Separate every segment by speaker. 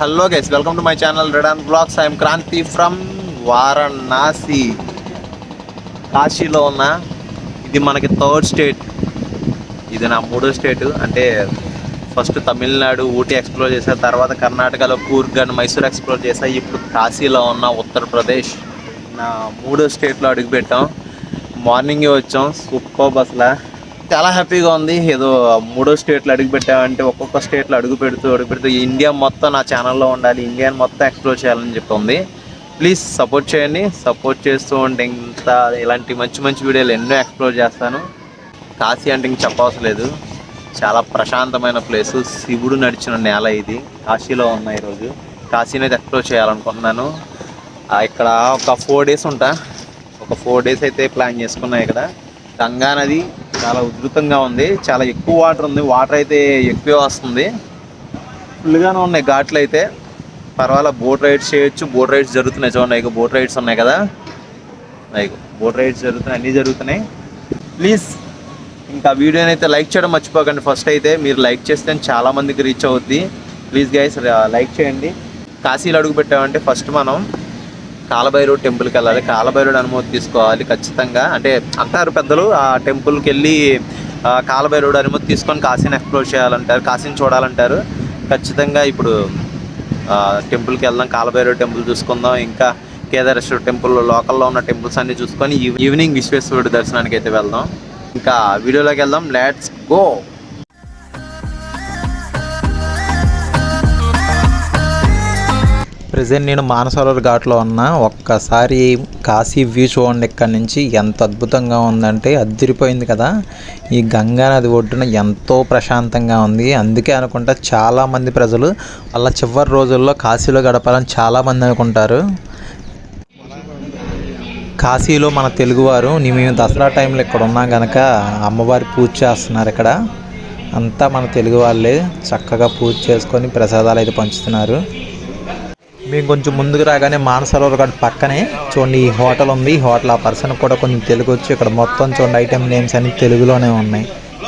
Speaker 1: Hello guys welcome to my channel red and blogs I'm Kranthi from Varanasi కాశీలో ఉన్న ఇది మనకి third state ఇది నా మూడో స్టేట్ అంటే ఫస్ట్ తమిళనాడు ఊటీ ఎక్స్ప్లోర్ చేసా తర్వాత కర్ణాటకలో కూర్గ్ అండ్ మైసూర్ ఎక్స్ప్లోర్ చేసా ఇప్పుడు కాశీలో ఉన్న ఉత్తరప్రదేశ్ నా మూడో స్టేట్లో అడుగుపెట్టాం. మార్నింగే వచ్చాం. సూపర్ బస్లా చాలా హ్యాపీగా ఉంది. ఏదో మూడో స్టేట్లో అడుగు పెట్టామంటే ఒక్కొక్క స్టేట్లో అడుగు పెడుతూ అడుగు పెడుతూ ఇండియా మొత్తం నా ఛానల్లో ఉండాలి ఇండియాని మొత్తం ఎక్స్ప్లోర్ చేయాలని చెప్తుంది. ప్లీజ్ సపోర్ట్ చేయండి. సపోర్ట్ చేస్తూ ఉంటే ఇంత ఇలాంటి మంచి మంచి వీడియోలు ఎన్నో ఎక్స్ప్లోర్ చేస్తాను. కాశీ అంటే ఇంక చెప్పవసరం లేదు. చాలా ప్రశాంతమైన ప్లేసు శివుడు నడిచిన నేల ఇది. కాశీలో ఉన్న ఈరోజు. కాశీని అయితే ఎక్స్ప్లోర్ చేయాలనుకుంటున్నాను. ఇక్కడ ఒక ఫోర్ డేస్ ఉంటా. ఒక ఫోర్ డేస్ అయితే ప్లాన్ చేసుకున్నా ఇక్కడ. గంగా నది చాలా ఉధృతంగా ఉంది. చాలా ఎక్కువ వాటర్ ఉంది. వాటర్ అయితే ఎక్కువే వస్తుంది. ఫుల్గానే ఉన్నాయి ఘాట్లు అయితే. పర్వాలేదు బోట్ రైడ్స్ చేయొచ్చు. బోట్ రైడ్స్ జరుగుతున్నాయి చూడండి. ఇక బోట్ రైడ్స్ ఉన్నాయి కదా. లైక్ బోట్ రైడ్స్ జరుగుతున్నాయి. అన్నీ జరుగుతున్నాయి. ప్లీజ్ ఇంకా వీడియోని అయితే లైక్ చేయడం మర్చిపోకండి. ఫస్ట్ అయితే మీరు లైక్ చేస్తే చాలామందికి రీచ్ అవుద్ది. ప్లీజ్ గైస్ లైక్ చేయండి. కాశీలు అడుగు పెట్టామంటే ఫస్ట్ మనం కాలభైరవ్ టెంపుల్కి వెళ్ళాలి. కాలభైరవుడు అనుమతి తీసుకోవాలి ఖచ్చితంగా. అంటే అంటారు పెద్దలు ఆ టెంపుల్కి వెళ్ళి ఆ, కాలభైరవుడు అనుమతి తీసుకొని కాశీని ఎక్స్ప్లోర్ చేయాలంటారు కాశీని చూడాలంటారు. ఖచ్చితంగా ఇప్పుడు టెంపుల్కి వెళ్దాం కాలభైరవ టెంపుల్ చూసుకుందాం ఇంకా కేదారేశ్వర టెంపుల్ లోకల్లో ఉన్న టెంపుల్స్ అన్ని చూసుకొని ఈవినింగ్ విశ్వేశ్వరుడి దర్శనానికి అయితే వెళ్దాం. ఇంకా వీడియోలోకి వెళ్దాం. Let's go!
Speaker 2: ప్రజెంట్ నేను మానసరోవర్ ఘాట్లో ఉన్న ఒక్కసారి కాశీ వ్యూ చూడండి ఇక్కడ నుంచి. ఎంత అద్భుతంగా ఉందంటే అద్దిరిపోయింది కదా. ఈ గంగా నది ఒడ్డున ఎంతో ప్రశాంతంగా ఉంది. అందుకే అనుకుంటా చాలామంది ప్రజలు వాళ్ళ చివరి రోజుల్లో కాశీలో గడపాలని చాలామంది అనుకుంటారు. కాశీలో మన తెలుగువారు మేము దసరా టైంలో ఇక్కడ ఉన్నాం కనుక అమ్మవారి పూజ చేస్తున్నారు ఇక్కడ. అంతా మన తెలుగు వాళ్ళే చక్కగా పూజ చేసుకొని ప్రసాదాలు అయితే పంచుతున్నారు. మేము కొంచెం ముందుకు రాగానే మానసరోవర్ గడ్ పక్కనే చూడండి ఈ హోటల్ ఉంది. ఈ హోటల్ ఆ పర్సన్ కూడా కొంచెం తెలుగు వచ్చి ఇక్కడ మొత్తం చూడండి ఐటమ్ నేమ్స్ అన్ని తెలుగులోనే ఉన్నాయి.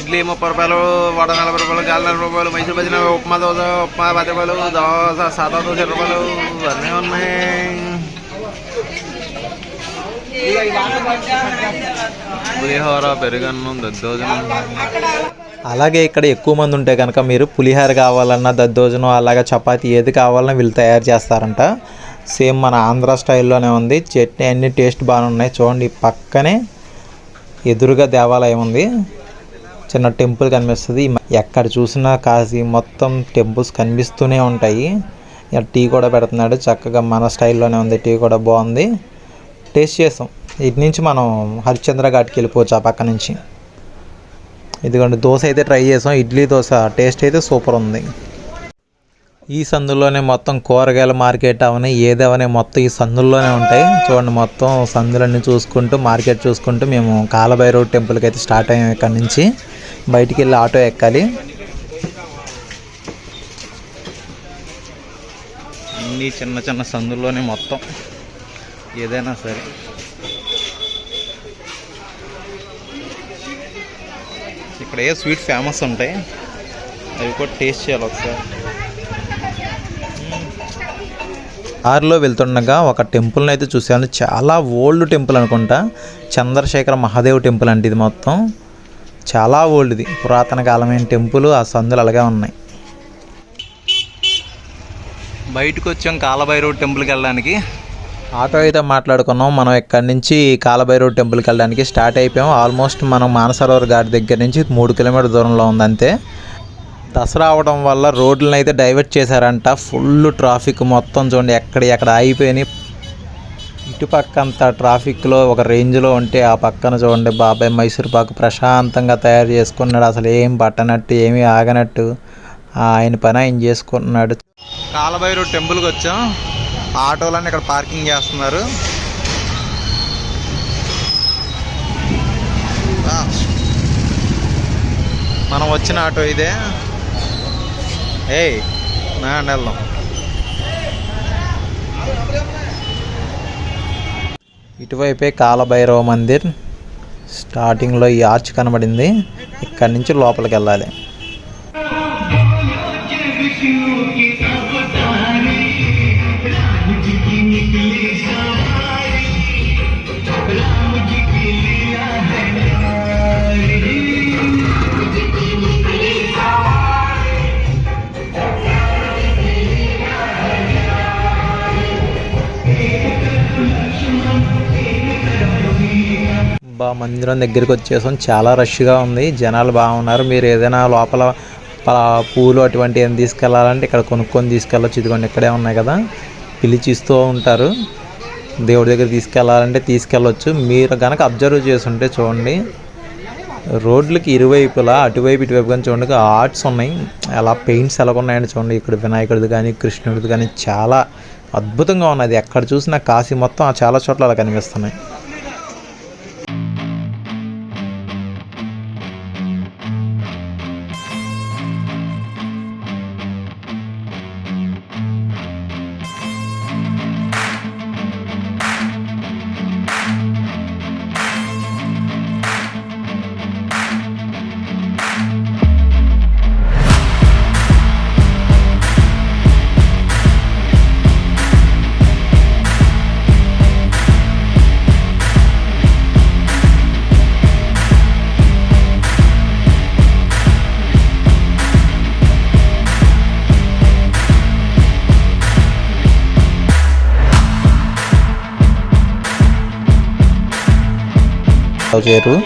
Speaker 1: ఇడ్లీ ముప్పై రూపాయలు వడ నలభై రూపాయలు గాలి నలభై రూపాయలు మైసూర్ బజ్జీలు ఉప్మా దోశ ఉప్మా పది రూపాయలు దోశ సాదా దోశ రూపాయలు అన్నీ ఉన్నాయి. పులిహోర పెరుగన్నం దద్దోజనం.
Speaker 2: అలాగే ఇక్కడ ఎక్కువ మంది ఉంటే కనుక మీరు పులిహోర కావాలన్నా దద్దోజనం అలాగే చపాతీ ఏది కావాలన్నా వీళ్ళు తయారు చేస్తారంట. సేమ్ మన ఆంధ్ర స్టైల్లోనే ఉంది. చట్నీ అన్ని టేస్ట్ బాగానే ఉన్నాయి. చూడండి పక్కనే ఎదురుగా దేవాలయం ఉంది. చిన్న టెంపుల్ కనిపిస్తుంది. ఎక్కడ చూసినా కాశీ మొత్తం టెంపుల్స్ కనిపిస్తూనే ఉంటాయి. టీ కూడా పెడుతున్నాడు. చక్కగా మన స్టైల్లోనే ఉంది. టీ కూడా బాగుంది. టేస్ట్ చేసాం. ఇటు నుంచి మనం హరిశ్చంద్ర ఘాట్కి వెళ్ళిపోవచ్చు ఆ పక్క నుంచి. ఇదిగోండి దోశ అయితే ట్రై చేసాం. ఇడ్లీ దోశ టేస్ట్ అయితే సూపర్ ఉంది. ఈ సందుల్లోనే మొత్తం కూరగాయల మార్కెట్ అవని ఏదవని మొత్తం ఈ సందుల్లోనే ఉంటాయి. చూడండి మొత్తం సందులన్నీ చూసుకుంటూ మార్కెట్ చూసుకుంటూ మేము కాలభైరవ్ టెంపుల్కి అయితే స్టార్ట్ అయ్యాం ఇక్కడ నుంచి. బయటికి వెళ్ళి ఆటో ఎక్కాలి. అన్నీ చిన్న చిన్న సందుల్లోనే మొత్తం. ఏదైనా సరే. ఇక్కడ ఏ స్వీట్ ఫేమస్ ఉంటాయి. అవి కూడా టేస్ట్ చేయాలి ఒకసారి. కారులో వెళ్తుండగా ఒక టెంపుల్ని అయితే చూశాను చాలా ఓల్డ్ టెంపుల్ అనుకుంటా. చంద్రశేఖర మహాదేవ్ టెంపుల్ అంటే ఇది మొత్తం. చాలా ఓల్డ్ది పురాతన కాలమైన టెంపుల్. ఆ సందులు అలాగే ఉన్నాయి. బయటకు వచ్చాం కాలభైరవ్ టెంపుల్కి వెళ్ళడానికి. ఆటో అయితే మాట్లాడుకున్నాం. మనం ఇక్కడి నుంచి కాలభైరవ్ టెంపుల్కి వెళ్ళడానికి స్టార్ట్ అయిపోయాం. ఆల్మోస్ట్ మనం మానసరోవర్ ఘాట్ దగ్గర నుంచి మూడు కిలోమీటర్ దూరంలో ఉంది అంతే దసరా అవడం వల్ల రోడ్లను అయితే డైవర్ట్ చేశారంట. ఫుల్ ట్రాఫిక్ మొత్తం చూడండి ఎక్కడ ఎక్కడ ఆగిపోయినాయి. ఇటుపక్క అంతా ట్రాఫిక్లో ఒక రేంజ్లో ఉంటే ఆ పక్కన చూడండి బాబాయ్ మైసూర్ పాకు ప్రశాంతంగా తయారు చేసుకున్నాడు. అసలు ఏం పట్టనట్టు ఏమీ ఆగనట్టు ఆయన పని ఆయన చేసుకుంటున్నాడు. కాలభైరవ్ టెంపుల్కి వచ్చాం. ఆటోలన్నీ ఇక్కడ పార్కింగ్ చేస్తున్నారు. మనం వచ్చిన ఆటో ఇదే. ఏయ్ నా వెళ్దాం ఇటువైపే కాలభైరవ మందిర్. స్టార్టింగ్లో ఈ ఆర్చ్ కనబడింది. ఇక్కడి నుంచి లోపలికి వెళ్ళాలి. అబ్బా మందిరం దగ్గరికి వచ్చేసాం. చాలా రష్గా ఉంది. జనాలు బాగున్నారు. మీరు ఏదైనా లోపల పూలు అటువంటి ఏం తీసుకెళ్ళాలంటే ఇక్కడ కొనుక్కొని తీసుకెళ్ళచ్చు. ఇదిగోండి ఇక్కడే ఉన్నాయి కదా. పిలిచిస్తూ ఉంటారు. దేవుడి దగ్గర తీసుకెళ్ళాలంటే తీసుకెళ్ళొచ్చు. మీరు కనుక అబ్జర్వ్ చేస్తుంటే చూడండి రోడ్లకి ఇరువైపులా అటువైపు ఇటువైపు కానీ చూడండి ఆర్ట్స్ ఉన్నాయి. అలా పెయింట్స్ ఎలా ఉన్నాయండి చూడండి. ఇక్కడ వినాయకుడిది కానీ కృష్ణుడిది కానీ చాలా అద్భుతంగా ఉన్నది ఎక్కడ చూసినా కాశీ మొత్తం ఆ చాలా చోట్ల అలా కనిపిస్తున్నాయి. చేరు.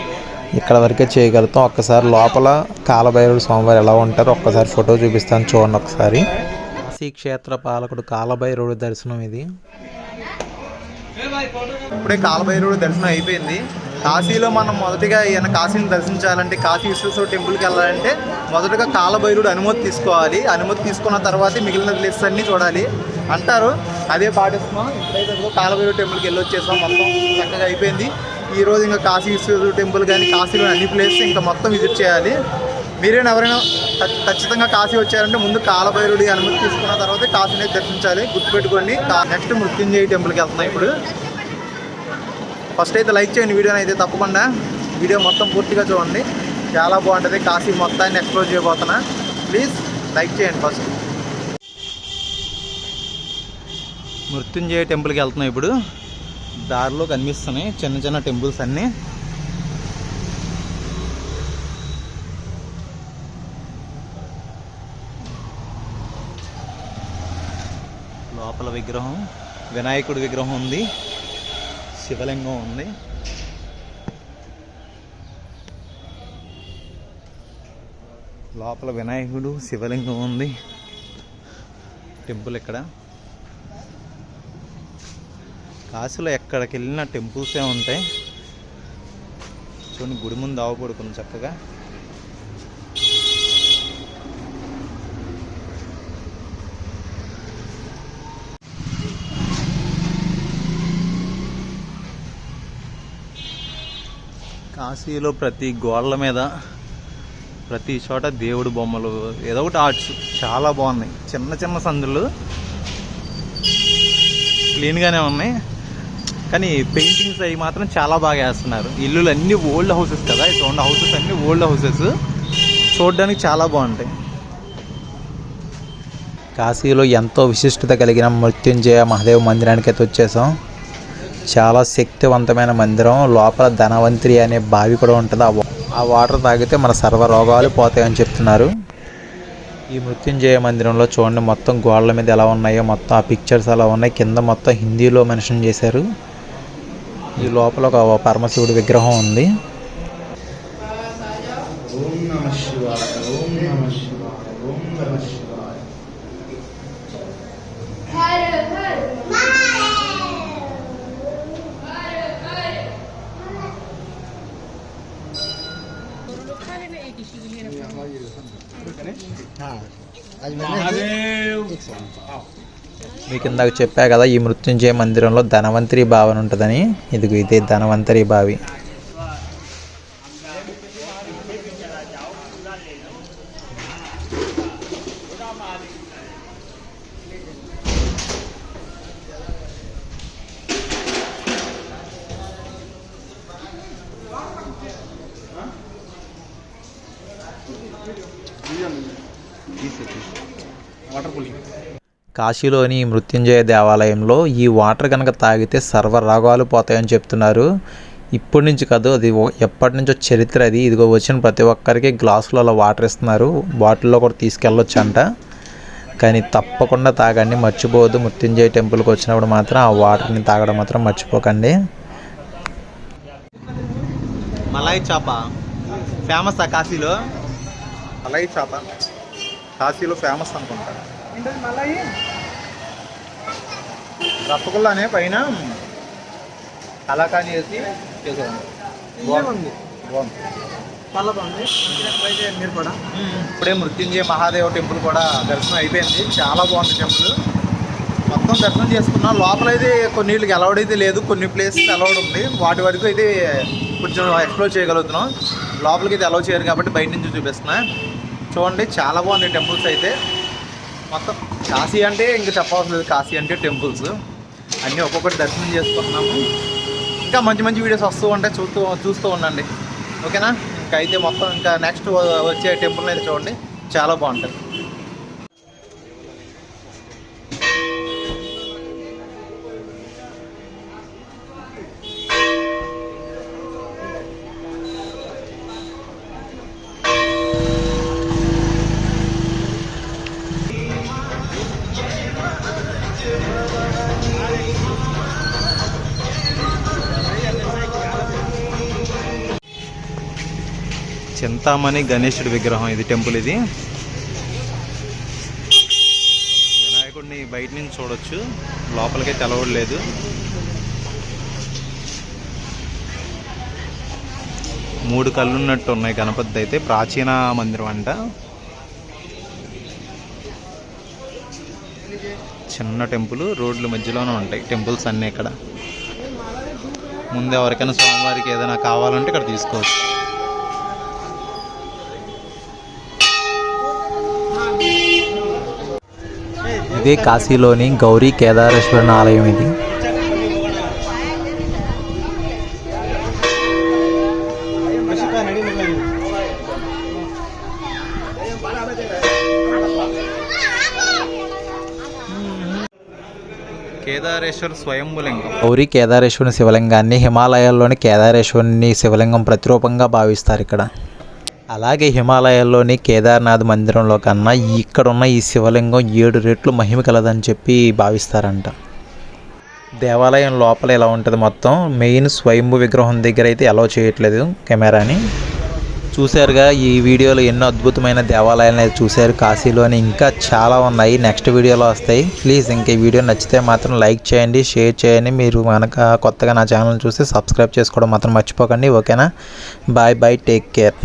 Speaker 2: ఇక్కడ వరకే చేయగలుగుతాం. ఒక్కసారి లోపల కాలభైరవుడు స్వామివారు ఎలా ఉంటారో ఒక్కసారి ఫోటో చూపిస్తాను. చూడండి ఒకసారి. కాశీ క్షేత్ర పాలకుడు కాలభైరవుడు దర్శనం ఇది.
Speaker 1: ఇప్పుడే కాలభైరవుడు దర్శనం అయిపోయింది. కాశీలో మనం మొదటిగా ఈయన కాశీని దర్శించాలంటే కాశీ విశ్వేశ్వర టెంపుల్కి వెళ్ళాలంటే మొదటగా కాలభైరుడు అనుమతి తీసుకోవాలి. అనుమతి తీసుకున్న తర్వాత మిగిలిన ప్లేసెస్ అన్నీ చూడాలి. అంటారు. అదే పాటిస్తున్నాం. ఇప్పుడైతే కాలభైరుడు టెంపుల్కి వెళ్ళి వచ్చేసాం మొత్తం చక్కగా అయిపోయింది. ఈ రోజు ఇంకా కాశీ విశ్వేశ్వర టెంపుల్ కానీ కాశీలో అన్ని ప్లేసెస్ ఇంకా మొత్తం విజిట్ చేయాలి. మీరైనా ఎవరైనా ఖచ్చితంగా కాశీ వచ్చారంటే ముందు కాలభైరుడి అనుమతి తీసుకున్న తర్వాత కాశీని దర్శించాలి. గుర్తుపెట్టుకోండి నెక్స్ట్ మృత్యుంజయ టెంపుల్కి వెళ్తున్నాం ఇప్పుడు. ఫస్ట్ అయితే లైక్ చేయండి వీడియోని అయితే తప్పకుండా. వీడియో మొత్తం పూర్తిగా చూడండి. చాలా బాగుంటుంది. కాశీ మొత్తాన్ని ఎక్స్ప్లోర్ చేయబోతున్నా. ప్లీజ్ లైక్ చేయండి ఫస్ట్ మృత్యుంజయ టెంపుల్కి వెళ్తున్నాం ఇప్పుడు. దారిలో కనిపిస్తున్నాయి. చిన్న చిన్న టెంపుల్స్ అన్నీ. లోపల విగ్రహం వినాయకుడి విగ్రహం ఉంది. శివలింగం ఉంది. లోపల వినాయకుడు శివలింగం ఉంది. టెంపుల్ ఇక్కడ. కాశీలో ఎక్కడికి వెళ్ళిన టెంపుల్సే ఉంటాయి. చూడండి గుడి ముందు ఆవు పడుకుంది చక్కగా. కాశీలో ప్రతి గోడల మీద ప్రతి చోట దేవుడు బొమ్మలు ఏదో ఒకటి ఆర్ట్స్ చాలా బాగున్నాయి. చిన్న చిన్న సందులు క్లీన్గానే ఉన్నాయి. కానీ పెయింటింగ్స్ అవి మాత్రం చాలా బాగా వేస్తున్నారు. ఇల్లులు అన్నీ ఓల్డ్ హౌసెస్ కదా ఈ చూడండి హౌసెస్ అన్నీ ఓల్డ్ హౌసెస్ చూడడానికి చాలా బాగుంటాయి.
Speaker 2: కాశీలో ఎంతో విశిష్టత కలిగిన మృత్యుంజయ మహాదేవ్ మందిరానికి అయితే వచ్చేసాం. చాలా శక్తివంతమైన మందిరం లోపల ధనవంత్రి అనే బావి కూడా ఉంటుంది. ఆ ఆ వాటర్ తాగితే మన సర్వ రోగాలు పోతాయని చెప్తున్నారు. ఈ మృత్యుంజయ మందిరంలో చూడండి మొత్తం గోడల మీద ఎలా ఉన్నాయో మొత్తం ఆ పిక్చర్స్ అలా ఉన్నాయి. కింద మొత్తం హిందీలో మెన్షన్ చేశారు. ఈ లోపల ఒక పరమశివుడి విగ్రహం ఉంది. మీకు ఇందాక చెప్పా కదా ఈ మృత్యుంజయ మందిరంలో ధనవంతరి భావన ఉంటుందని. ఇదిగో ఇదే ధనవంతరి బావి. కాశీలోని ఈ మృత్యుంజయ దేవాలయంలో ఈ వాటర్ కనుక తాగితే సర్వ రోగాలు పోతాయని చెప్తున్నారు. ఇప్పటి నుంచి కాదు అది ఎప్పటి నుంచో చరిత్ర అది. ఇదిగో వచ్చిన ప్రతి ఒక్కరికి గ్లాసులో అలా వాటర్ ఇస్తున్నారు. బాటిల్లో కూడా తీసుకెళ్ళొచ్చు అంట కానీ తప్పకుండా తాగండి. మర్చిపోవద్దు. మృత్యుంజయ టెంపుల్కి వచ్చినప్పుడు మాత్రం ఆ వాటర్ని తాగడం మాత్రం మర్చిపోకండి. మలాయి చేప. ఫేమస్ ఆ కాశీలో? మలాయి చేప. కాశీలో ఫేమస్ రసగుల్లానే పైన కలాకాని వేసి చేసేవాడు బాగుంది. బాగుంది.
Speaker 3: మీరు కూడా.
Speaker 2: ఇప్పుడే మృత్యుంజయ మహాదేవ టెంపుల్ కూడా దర్శనం అయిపోయింది. చాలా బాగుంది టెంపుల్. మొత్తం దర్శనం చేసుకున్నాం లోపల అయితే కొన్నిళ్ళకి అలౌడ్ అయితే లేదు. కొన్ని ప్లేసెస్ అలౌడ్ ఉంది. వాటి వరకు అయితే కొంచెం ఎక్స్ప్లోర్ చేయగలుగుతున్నాం. లోపలికి అయితే అలౌ చేయరు కాబట్టి బయట నుంచి చూపిస్తున్నా. చూడండి చాలా బాగుంది టెంపుల్స్ అయితే. మొత్తం కాశీ అంటే ఇంకా చెప్పవలసిన లేదు. కాశీ అంటే టెంపుల్స్. అన్నీ ఒక్కొక్కటి దర్శనం చేసుకుంటున్నాము. ఇంకా మంచి మంచి వీడియోస్ వస్తూ ఉంటాయి. చూస్తూ చూస్తూ ఉండండి. ఓకేనా? ఇంకా అయితే మొత్తం ఇంకా నెక్స్ట్ వచ్చే టెంపుల్ అయితే చూడండి. చాలా బాగుంటుంది. చింతామణి గణేశుడి విగ్రహం ఇది టెంపుల్ ఇది. వినాయకుడిని బయట నుంచి చూడొచ్చు. లోపలికి తెలవడలేదు మూడు కళ్ళు ఉన్నట్టు ఉన్నాయి గణపతి అయితే. ప్రాచీన మందిరం అంట. చిన్న టెంపుల్ రోడ్ల మధ్యలోనే ఉంటాయి. టెంపుల్స్ అన్నీ ఇక్కడ. ముందు ఎవరికైనా స్వామివారికి ఏదైనా కావాలంటే ఇక్కడ తీసుకోవచ్చు.
Speaker 1: ఇదే కాశీలోని గౌరీ కేదారేశ్వరుని ఆలయం ఇది.
Speaker 2: కేదారేశ్వర్ స్వయంభులింగం
Speaker 1: గౌరీ కేదారేశ్వరుని శివలింగాన్ని హిమాలయాల్లోని కేదారేశ్వరుని శివలింగం ప్రతిరూపంగా భావిస్తారు ఇక్కడ. అలాగే హిమాలయాల్లోని కేదార్నాథ్ మందిరంలో కన్నా ఇక్కడ ఉన్న ఈ శివలింగం ఏడు రెట్లు మహిమ కలదని చెప్పి భావిస్తారంట. దేవాలయం లోపల ఎలా ఉంటుంది మొత్తం? మెయిన్ స్వయంభు విగ్రహం దగ్గర అయితే అలౌ చేయట్లేదు కెమెరాని. చూశారుగా ఈ వీడియోలో ఎన్నో అద్భుతమైన దేవాలయాలను అయితే చూశారు. కాశీలోని ఇంకా చాలా ఉన్నాయి. నెక్స్ట్ వీడియోలో వస్తాయి. ప్లీజ్ ఇంకా ఈ వీడియో నచ్చితే మాత్రం లైక్ చేయండి షేర్ చేయండి. మీరు కనుక కొత్తగా నా ఛానల్ చూస్తే సబ్స్క్రైబ్ చేసుకోవడం మాత్రం మర్చిపోకండి. ఓకేనా బాయ్ బాయ్ టేక్ కేర్